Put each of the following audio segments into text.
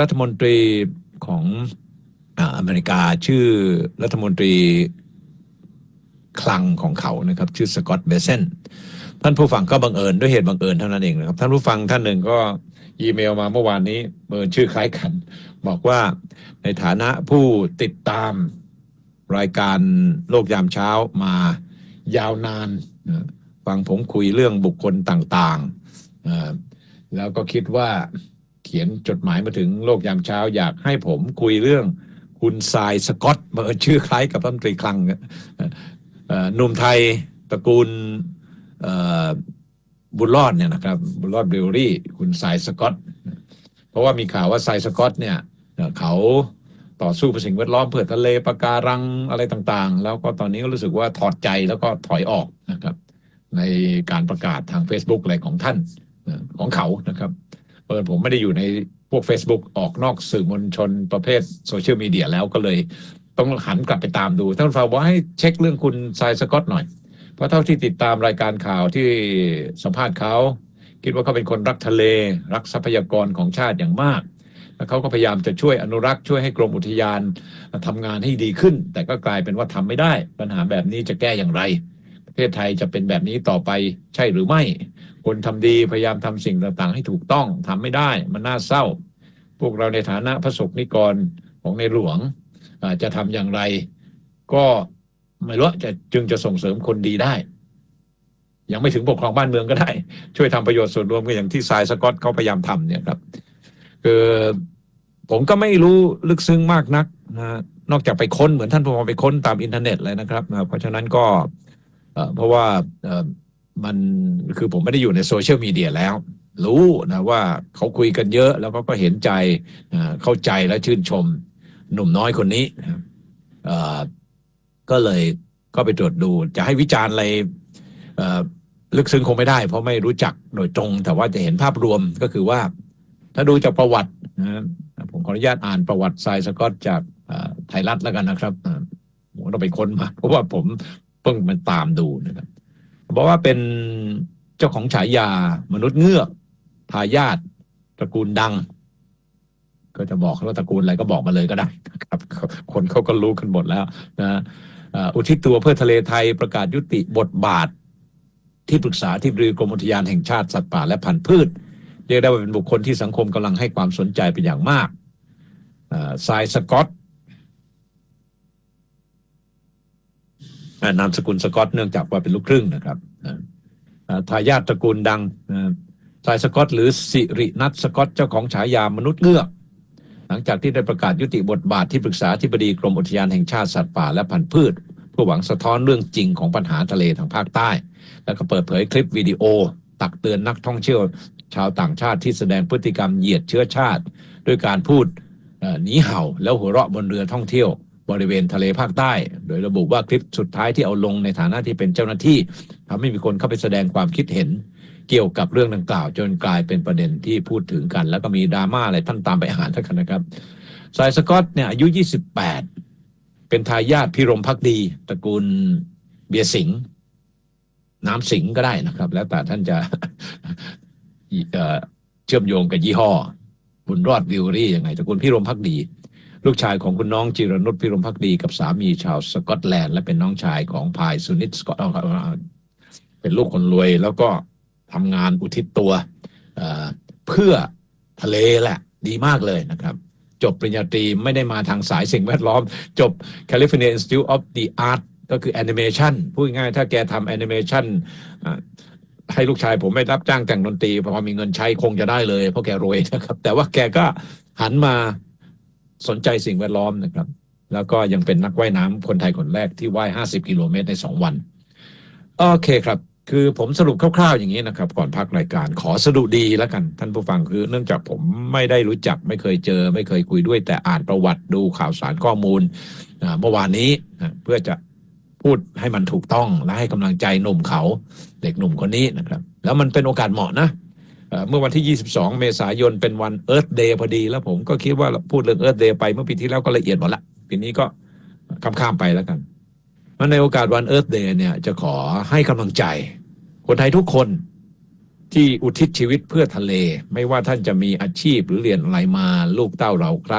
รัฐมนตรีของอเมริกาชื่อรัฐมนตรีคลังของเขานะครับ ชื่อสกอตต์เบเซนท่านผู้ฟังก็บังเอิญด้วยเหตุบังเอิญเท่านั้นเองนะครับ ท่านผู้ฟังท่านหนึ่งก็อีเมลมาเมื่อวานนี้เบอร์ชื่อคล้ายกัน บอกว่าในฐานะผู้ติดตามรายการโลกยามเช้ามายาวนานฟังผมคุยเรื่องบุคคลต่างๆแล้วก็คิดว่า เขียนจดหมายมาถึงโลกยามเช้า อยากให้ผมคุยเรื่องคุณทรายสกอตเบอร์ชื่อคล้ายกับรัฐมนตรีคลังหนุ่มไทยตระกูลบุญรอดเนี่ยนะครับบุญรอดเบลรี่ คุณทรายสกอตเพราะว่ามีข่าวว่าทรายสกอตเนี่ยเขาต่อสู้เพื่อสิ่งแวดล้อมเพื่อทะเลปะการังอะไรต่างๆ แล้วก็ตอนนี้ก็รู้สึกว่าถอดใจแล้วก็ถอยออกนะครับ ในการประกาศทาง Facebook อะไรของท่านของเขานะครับ เปิดผมไม่ได้อยู่ในพวก Facebook ออกนอกสื่อมวลชนประเภทโซเชียลมีเดียแล้วก็เลยต้องหันกลับไปตามดู ท่านฟังว่าให้เช็คเรื่องคุณทรายสกอตหน่อย เพราะเท่าที่ติดตามรายการข่าวที่สัมภาษณ์เขา คิดว่าเขาเป็นคนรักทะเล รักทรัพยากรของชาติอย่างมากแล้วเขาก็พยายามจะช่วยอนุรักษ์ช่วยให้กรมอุทยานทำงานให้ดีขึ้น แต่ก็กลายเป็นว่าทำไม่ได้ ปัญหาแบบนี้จะแก้อย่างไร ประเทศไทยจะเป็นแบบนี้ต่อไปใช่หรือไม่ คนทำดีพยายามทำสิ่งต่างๆ ให้ถูกต้องทำไม่ได้มันน่าเศร้า พวกเราในฐานะพระสงฆ์นิกรของในหลวงจะทำอย่างไร ก็ไม่รู้จะจึงจะส่งเสริมคนดีได้ ยังไม่ถึงปกครองบ้านเมืองก็ได้ ช่วยทำประโยชน์ส่วนรวมก็อย่างที่ทรายสกอตเขาพยายามทำเนี่ยครับคือผมก็ไม่รู้ลึกซึ้งมากนักนะนอกจากไปค้นเหมือนท่านผู้ฟังไปค้นตามอินเทอร์เน็ตเลยนะครับ เพราะฉะนั้นก็ เพราะว่ามันคือผมไม่ได้อยู่ในโซเชียลมีเดียแล้ว รู้นะว่าเขาคุยกันเยอะแล้วก็ก็เห็นใจเข้าใจและชื่นชมหนุ่มน้อยคนนี้ก็เลยก็ไปตรวจดูจะให้วิจารณ์อะไรลึกซึ้งคงไม่ได้ เพราะไม่รู้จักโดยตรง แต่ว่าจะเห็นภาพรวมก็คือว่า ถ้าดูจากประวัตินะผมขออนุญาตอ่านประวัติทรายสกอตจากไทยรัฐแล้วกันนะครับผมต้องไปค้นมาเพราะว่าผม เพิ่งมันตามดูนะครับบอกว่าเป็นเจ้าของฉายามนุษย์เงือกทายาทตระกูลดัง ก็จะบอกว่าตระกูลอะไรก็บอกมาเลยก็ได้นะครับ คนเขาก็รู้กันหมดแล้วนะอุทิศตัวเพื่อทะเลไทยประกาศยุติบทบาท ที่ปรึกษาที่บริกรมอุทยานแห่งชาติสัตว์ป่าและพันธุ์พืช เรียกได้ว่าเป็นบุคคลที่สังคมกำลังให้ความสนใจเป็นอย่างมากทรายสกอตอ่า นามสกุลสกอตเนื่องจากว่าเป็นลูกครึ่งนะครับทายาทตระกูลดังอ่ายสกอต หรือสิรินัทสกอตเจ้าของฉายามนุษย์เงือก หลังจากที่ได้ประกาศยุติบทบาทที่ปรึกษาที่บดีกรมอุทยานแห่งชาติสัตว์ป่าและพันธุ์พืชเพื่อหวังสะท้อนเรื่องจริงของปัญหาทะเลทางภาคใต้ แล้วก็เปิดเผยคลิปวิดีโอ ตักเตือนนักท่องเที่ยว ชาวต่างชาติที่แสดงพฤติกรรมเหยียดเชื้อชาติ ด้วยการพูดหนีเห่าแล้วหัวเราะบนเรือท่องเที่ยว บริเวณทะเลภาคใต้ โดยระบุว่าคลิปสุดท้ายที่เอาลงในฐานะที่เป็นเจ้าหน้าที่ทำให้มีคนเข้าไปแสดงความคิดเห็น เกี่ยวกับเรื่องดังกล่าว จนกลายเป็นประเด็นที่พูดถึงกัน แล้วก็มีดราม่าอะไรท่านตามไปอ่านท่านกันนะครับสายสกอตเนี่ยอายุ 28 เป็นทายาทพิรมพักดีตระกูลเบียสิงน้ำสิงก็ได้นะครับ แล้วแต่ท่านจะเชื่อมโยงกับยี่ห้อบุญรอดวิวรี่ยังไงตระกูลพิรมพักดี ลูกชายของคุณน้องจิรนุชพิรมพักดีกับสามีชาวสกอตแลนด์ และเป็นน้องชายของพายสุนิตสกอตเป็นลูกคนรวย แล้วก็ทำงานอุทิศตัวเพื่อทะเลแหละ ดีมากเลยนะครับ จบปริญญาตรีไม่ได้มาทางสายสิ่งแวดล้อม จบ California Institute of the Art ก็คือแอนิเมชันพูดง่ายถ้าแกทำแอนิเมชันให้ลูกชายผมไม่รับจ้างแต่งดนตรีพอมีเงินใช้คงจะได้เลย เพราะแกรวยนะครับ แต่ว่าแกก็หันมา สนใจสิ่งแวดล้อมนะครับ แล้วก็ยังเป็นนักว่ายน้ำคนไทยคนแรกที่ว่าย 50 กิโลเมตรใน 2 วัน โอเคครับ คือผมสรุปคร่าวๆอย่างนี้นะครับ ก่อนพักรายการขอสรุปดีแล้วกัน ท่านผู้ฟังคือเนื่องจากผมไม่ได้รู้จักไม่เคยเจอ ไม่เคยคุยด้วย แต่อ่านประวัติดูข่าวสารข้อมูลเมื่อวานนี้เพื่อจะพูดให้มันถูกต้องและให้กำลังใจหนุ่มเขาเด็กหนุ่มคนนี้นะครับ แล้วมันเป็นโอกาสเหมาะนะ เมื่อวันที่ 22 เมษายนเป็นวัน Earth Day พอดี แล้วผมก็คิดว่าพูดเรื่อง Earth Day ไปเมื่อปีที่แล้วก็ละเอียดหมดละปีนี้ก็ข้ามๆไปแล้วกันมันในโอกาสวัน Earth Day เนี่ยจะขอให้กำลังใจ คนไทยทุกคนที่อุทิศชีวิตเพื่อทะเล ไม่ว่าท่านจะมีอาชีพหรือเรียนอะไรมาลูกเต้าเราใคร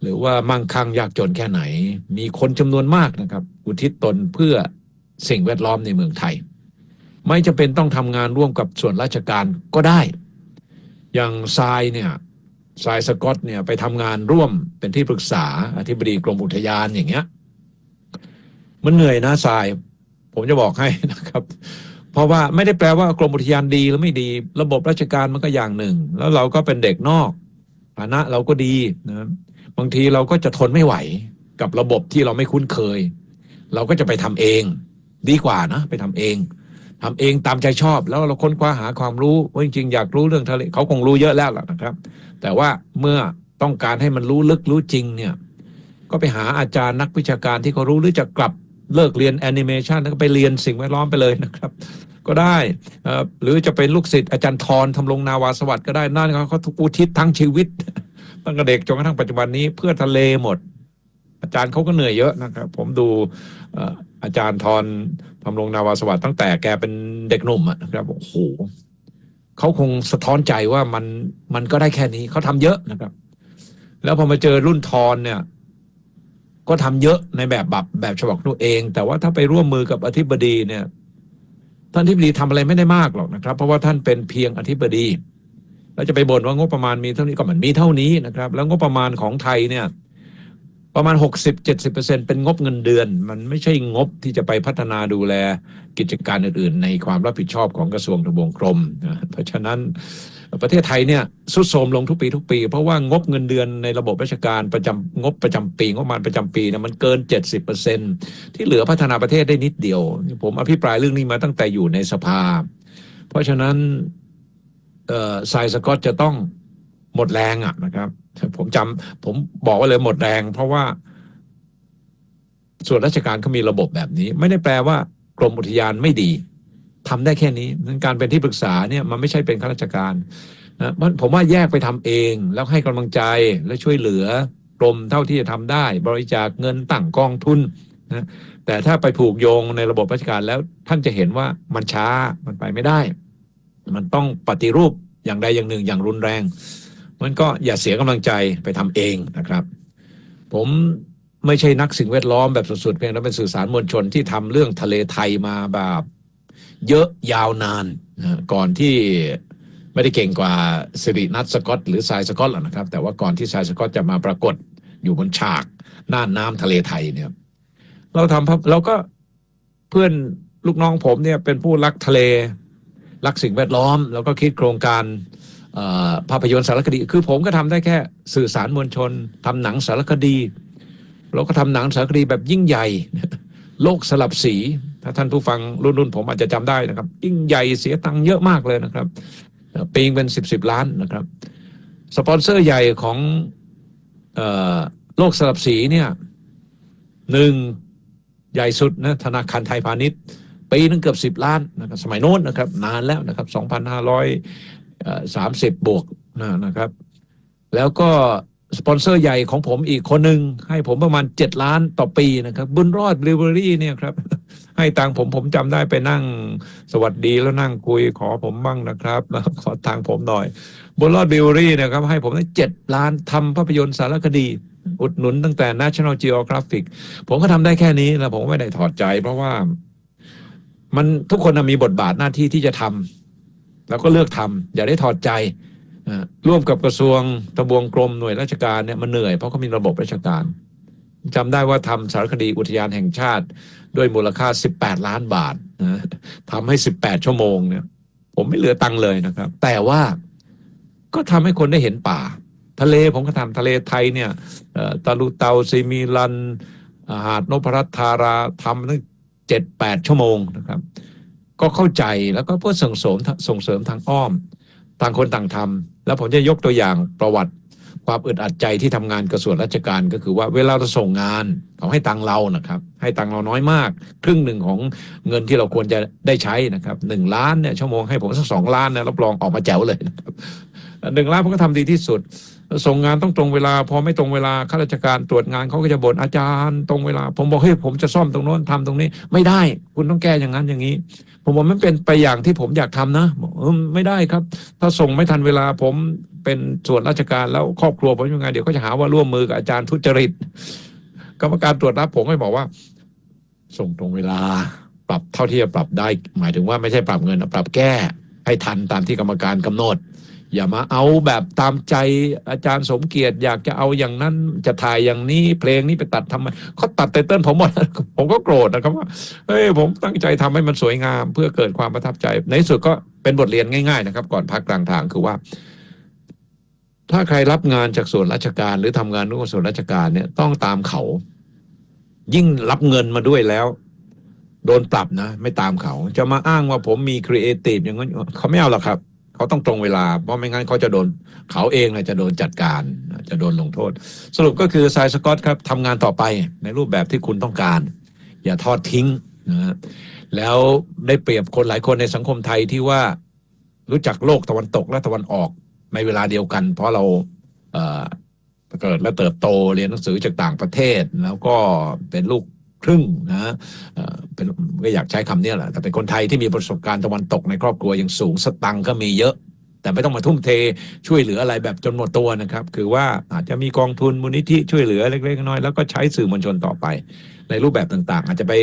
หรือว่ามั่งคั่งยากจนแค่ไหน มีคนจำนวนมากนะครับ อุทิศตนเพื่อสิ่งแวดล้อมในเมืองไทย ไม่จำเป็นต้องทำงานร่วมกับส่วนราชการก็ได้ อย่างทรายเนี่ยทรายสกอตเนี่ยไปทำงานร่วมเป็นที่ปรึกษาอธิบดีกรมอุทยานอย่างเงี้ยมันเหนื่อยนะทราย ผมจะบอกให้นะครับ เพราะว่าไม่ได้แปลว่ากรมอุทยานดีหรือไม่ดี ระบบราชการมันก็อย่างหนึ่ง แล้วเราก็เป็นเด็กนอกฐานะเราก็ดีนะบางทีเราก็จะทนไม่ไหวกับระบบที่เราไม่คุ้นเคย เราก็จะไปทำเอง ดีกว่านะ ไปทำเอง ทำเองตามใจชอบแล้วเราค้นคว้าหาความรู้ว่าจริงๆอยากรู้เรื่องทะเลเขาคงรู้เยอะแล้วล่ะนะครับ แต่ว่าเมื่อต้องการให้มันรู้ลึกรู้จริงเนี่ยก็ไปหาอาจารย์นักวิชาการที่เขารู้หรือจะกลับเลิกเรียนแอนิเมชันแล้วก็ไปเรียนสิ่งแวดล้อมไปเลยนะครับ ก็ได้หรือจะเป็นลูกศิษย์อาจารย์ทรทำรงนาวาสวัสดิ์ก็ได้นั่นเขาเขาอุทิศทั้งชีวิตตั้งแต่เด็กจนกระทั่งปัจจุบันนี้เพื่อทะเลหมด อาจารย์เขาก็เหนื่อยเยอะนะครับ ผมดูอาจารย์ทรทำรงนาวาสวัสดิ์ตั้งแต่แกเป็นเด็กหนุ่มนะครับโอ้โหเขาคงสะท้อนใจว่ามันมันก็ได้แค่นี้เขาทำเยอะนะครับ แล้วพอมาเจอรุ่นทรเนี่ย ก็ทำเยอะในแบบแบบแบบฉบับตัวเอง แต่ว่าถ้าไปร่วมมือกับอธิบดีเนี่ย ท่านอธิบดีทำอะไรไม่ได้มากหรอกนะครับ เพราะว่าท่านเป็นเพียงอธิบดีแล้วจะไปบ่นว่างบประมาณมีเท่านี้ก็มันมีเท่านี้นะครับ แล้วงบประมาณของไทยเนี่ย ประมาณ 60-70%เป็นงบเงินเดือน มันไม่ใช่งบที่จะไปพัฒนาดูแลกิจการอื่น ๆ ในความรับผิดชอบของกระทรวงทบวงกรมนะเพราะฉะนั้นประเทศไทยเนี่ยสุดโทรมลงทุกปีทุกปี เพราะว่างบเงินเดือนในระบบราชการประจำงบประจำปีงบประมาณประจำปีนี่ยมันเกิน 70%ที่เหลือพัฒนาประเทศได้นิดเดียว ผมอภิปรายเรื่องนี้มาตั้งแต่อยู่ในสภา เพราะฉะนั้นเอ่อทรายสกอตจะต้อง หมดแรงอะนะครับ ผมจำผมบอกไว่าเลยหมดแรง เพราะว่า ส่วนราชการเขามีระบบแบบนี้ ไม่ได้แปลว่ากรมอุทยานไม่ดีทำได้แค่นี้นั้นการเป็นที่ปรึกษาเนี่ยมันไม่ใช่เป็นข้าราชการนะมันผมว่าแยกไปทำเองแล้วให้กำลังใจและช่วยเหลือกรมเท่าที่จะทำได้ บริจาคเงินตั้งกองทุนนะแต่ถ้าไปผูกโยงในระบบราชการแล้วท่านจะเห็นว่ามันช้ามันไปไม่ได้ มันต้องปฏิรูปอย่างใดอย่างหนึ่งอย่างรุนแรง มันก็อย่าเสียกำลังใจไปทำเองนะครับ ผมไม่ใช่นักสิ่งแวดล้อมแบบสุดๆเพียงแต่เป็นสื่อสารมวลชนที่ทำเรื่องทะเลไทยมาแบบเยอะยาวนานนะก่อนที่ไม่ได้เก่งกว่าสิรินัทสกอตหรือทรายสกอตหรอกนะครับ แต่ว่าก่อนที่ทรายสกอตจะมาปรากฏอยู่บนฉากน่านน้ำทะเลไทยเนี่ย เราทำเราก็เพื่อนลูกน้องผมเนี่ยเป็นผู้รักทะเล รักสิ่งแวดล้อม แล้วก็คิดโครงการ ภาพยนตร์สารคดี คือผมก็ทำได้แค่สื่อสารมวลชนทำหนังสารคดีเราก็ทำหนังสารคดีแบบยิ่งใหญ่ โลกสลับสี ถ้าท่านผู้ฟังรุ่นรุ่นผมอาจจะจำได้นะครับ ยิ่งใหญ่เสียตังค์เยอะมากเลยนะครับ ปีงเป็นสิบสิบล้านนะครับ สปอนเซอร์ใหญ่ของโลกสลับสีเนี่ยหนึ่งใหญ่สุดนะธนาคารไทยพาณิชย์ปีนึงเกือบสิบล้านนะครับสมัยโน้นนะครับ นานแล้วนะครับสองพันห้าร้อย สามสิบบวกนะนะครับ แล้วก็สปอนเซอร์ใหญ่ของผมอีกคนหนึ่งให้ผมประมาณเจ็ดล้านต่อปีนะครับ บุญรอดลิเวอรี่เนี่ยครับ ให้ตังผมผมจำได้ไปนั่งสวัสดีแล้วนั่งคุยขอผมบ้างนะครับแล้วขอทางผมหน่อย บุญรอดลิเวอรี่นะครับ ให้ผมได้เจ็ดล้านทำภาพยนตร์สารคดี อุดหนุนตั้งแต่ National Geographic ผมก็ทำได้แค่นี้แล้วผมไม่ได้ถอดใจ เพราะว่า มันทุกคนมีบทบาทหน้าที่ที่จะทำ แล้วก็เลือกทำอย่าได้ถอดใจร่วมกับกระทรวงทบวงกรมหน่วยราชการเนี่ยมันเหนื่อยเพราะเขามีระบบราชการจำได้ว่าทำสารคดีอุทยานแห่งชาติ ด้วยมูลค่า 18 ล้านบาทนะทำให้ 18 ชั่วโมงเนี่ย ผมไม่เหลือตังค์เลยนะครับ แต่ว่าก็ทำให้คนได้เห็นป่า ทะเลผมก็ทำทะเลไทยเนี่ยตะลุเตาซีมีลันหาดนพรัตธาราทำตั้งเจ็ดแปดชั่วโมงนะครับ ก็เข้าใจแล้วก็เพื่อส่งเสริมส่งเสริมทางอ้อม ต่างคนต่างทำแล้วผมจะยกตัวอย่างประวัติความอึดอัดใจที่ทำงานกระทรวงราชการก็คือว่าเวลาเราส่งงานเขาให้ตังเรานะครับ ให้ตังเราน้อยมาก ครึ่งหนึ่งของเงินที่เราควรจะได้ใช้นะครับหนึ่งล้านเนี่ยชั่วโมงให้ผมสักสองล้านนะรับรองออกมาแจ๋วเลยนะครับหนึ่งล้านผมก็ทำดีที่สุด ส่งงานต้องตรงเวลา พอไม่ตรงเวลาข้าราชการตรวจงานเขาก็จะบ่นอาจารย์ ตรงเวลา ผมบอกเฮ้ยผมจะซ่อมตรงโน้นทำตรงนี้ ไม่ได้ คุณต้องแก้อย่างนั้นอย่างนี้ ผมว่ามันเป็นไปอย่างที่ผมอยากทำนะบอกไม่ได้ครับ ถ้าส่งไม่ทันเวลาผมเป็นส่วนราชการแล้วครอบครัวผมยังไงเดี๋ยวก็จะหาว่าร่วมมือกับอาจารย์ทุจริตกรรมการตรวจรับผมไม่บอกว่า ส่งตรงเวลา ปรับเท่าที่จะปรับได้ หมายถึงว่าไม่ใช่ปรับเงินนะปรับแก้ให้ทันตามที่กรรมการกำหนด อย่ามาเอาแบบตามใจอาจารย์สมเกียรติ อยากจะเอาอย่างนั้นจะถ่ายอย่างนี้เพลงนี้ไปตัดทำไมเขาตัดไตเติ้ลผมหมดผมก็โกรธนะครับว่าเฮ้ยผมตั้งใจทำให้มันสวยงาม เพื่อเกิดความประทับใจ ในสุดก็เป็นบทเรียนง่าย ๆ นะครับ ก่อนพักกลางทางคือว่า ถ้าใครรับงานจากส่วนราชการ หรือทำงานร่วมกับส่วนราชการเนี่ยต้องตามเขา ยิ่งรับเงินมาด้วยแล้วโดนปรับนะ ไม่ตามเขา จะมาอ้างว่าผมมีครีเอทีฟอย่างนั้นเขาไม่เอาหรอกครับ เขาต้องตรงเวลา เพราะไม่งั้นเขาจะโดนเขาเองนะจะโดนจัดการจะโดนลงโทษ สรุปก็คือไซสกอตครับทำงานต่อไปในรูปแบบที่คุณต้องการ อย่าทอดทิ้งนะฮะแล้วได้เปรียบคนหลายคนในสังคมไทยที่ว่ารู้จักโลกตะวันตกและตะวันออกในเวลาเดียวกัน เพราะเราเเกิดและเติบโตเรียนหนังสือจากต่างประเทศ แล้วก็เป็นลูก ครึ่งนะฮะเอ่อเป็นก็อยากใช้คำเนี้แหละแต่เป็นคนไทยที่มีประสบการณ์ตะวันตกในครอบครัวย่างสูงสตังค์ก็มีเยอะ แต่ไม่ต้องมาทุ่มเทช่วยเหลืออะไรแบบจนหมดตัวนะครับ คือว่าอาจจะมีกองทุนมูลนิธิช่วยเหลือเล็กๆน้อยๆแล้วก็ใช้สื่อมวลชนต่อไป ในรูปแบบต่างๆ อาจจะไป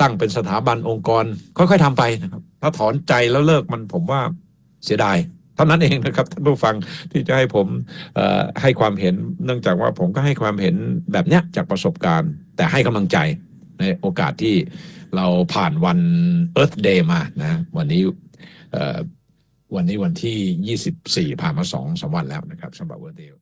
ตั้งเป็นสถาบันองค์กรค่อยๆทำไปนะครับ ถ้าถอนใจแล้วเลิกมันผมว่าเสียดาย เท่านั้นเองนะครับท่านผู้ฟังที่จะให้ผมให้ความเห็น เนื่องจากว่าผมก็ให้ความเห็นแบบเนี้ยจากประสบการณ์ แต่ให้กำลังใจในโอกาสที่เราผ่านวัน Earth Day มานะวันนี้วันนี้วันที่ 24 ผ่านมาสองสวันแล้วนะครับสำหรับ Earth Day